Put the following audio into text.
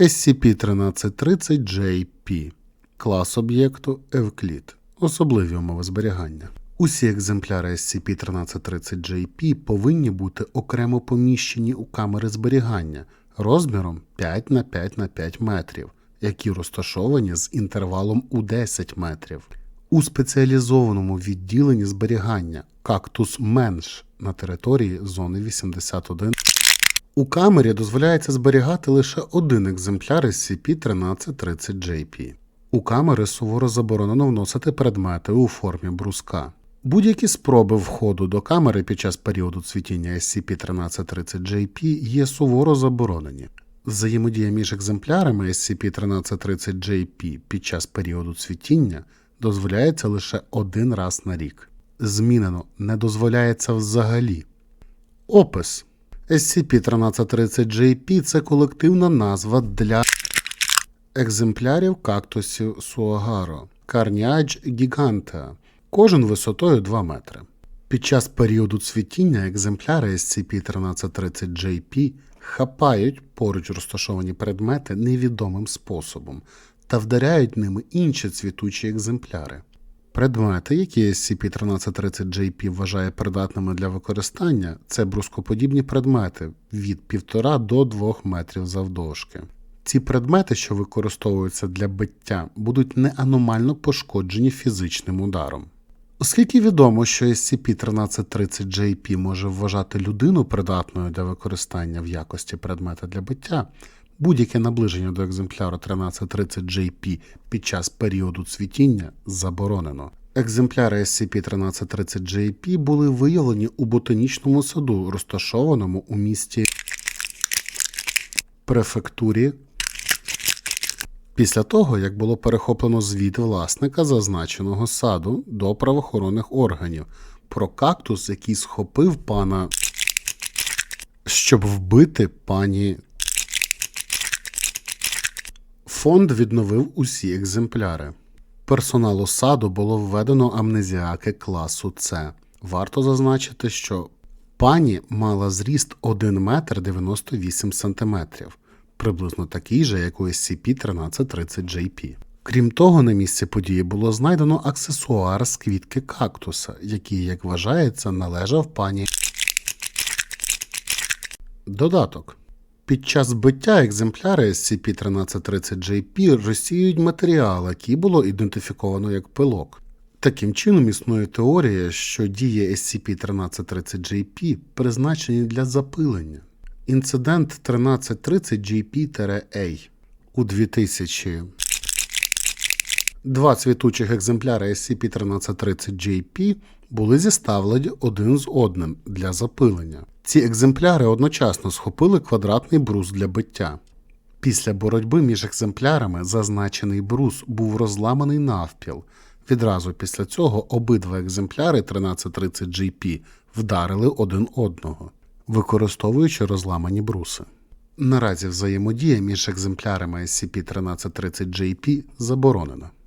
SCP-1330-JP Клас об'єкту Евклід. Особливі умови зберігання. Усі екземпляри SCP-1330-JP повинні бути окремо поміщені у камери зберігання розміром 5 на 5 на 5 метрів, які розташовані з інтервалом у 10 метрів. У спеціалізованому відділенні зберігання кактус менш на території зони 81 у камері дозволяється зберігати лише один екземпляр SCP-1330-JP. У камери суворо заборонено вносити предмети у формі бруска. Будь-які спроби входу до камери під час періоду цвітіння SCP-1330-JP є суворо заборонені. Взаємодія між екземплярами SCP-1330-JP під час періоду цвітіння дозволяється лише один раз на рік. Змінено не дозволяється взагалі. Опис SCP-1330-JP це колективна назва для екземплярів кактусів Суагаро Carniage gigantea, кожен висотою 2 метри. Під час періоду цвітіння екземпляри SCP-1330-JP хапають поруч розташовані предмети невідомим способом та вдаряють ними інші цвітучі екземпляри. Предмети, які SCP-1330-JP вважає придатними для використання, це брускоподібні предмети від 1,5 до 2 метрів завдовжки. Ці предмети, що використовуються для биття, будуть не аномально пошкоджені фізичним ударом. Оскільки відомо, що SCP-1330-JP може вважати людину придатною для використання в якості предмета для биття, будь-яке наближення до екземпляру 1330-JP під час періоду цвітіння заборонено. Екземпляри SCP-1330-JP були виявлені у ботанічному саду, розташованому у місті префектурі. Після того, як було перехоплено звіт власника зазначеного саду до правоохоронних органів про кактус, який схопив пана, щоб вбити пані. Фонд відновив усі екземпляри. Персоналу саду було введено амнезіаки класу С. Варто зазначити, що пані мала зріст 1 метр 98 сантиметрів, приблизно такий же, як у SCP-1330-JP. Крім того, на місці події було знайдено аксесуар з квітки кактуса, який, як вважається, належав пані. Додаток. Під час збиття екземпляри SCP-1330-JP розсіюють матеріал, який було ідентифіковано як пилок. Таким чином існує теорія, що дії SCP-1330-JP призначені для запилення. Інцидент 1330-JP-A у 2000 Два цвітучих екземпляри SCP-1330-JP були зіставлені один з одним для запилення. Ці екземпляри одночасно схопили квадратний брус для биття. Після боротьби між екземплярами зазначений брус був розламаний навпіл. Відразу після цього обидва екземпляри 1330-JP вдарили один одного, використовуючи розламані бруси. Наразі взаємодія між екземплярами SCP-1330-JP заборонена.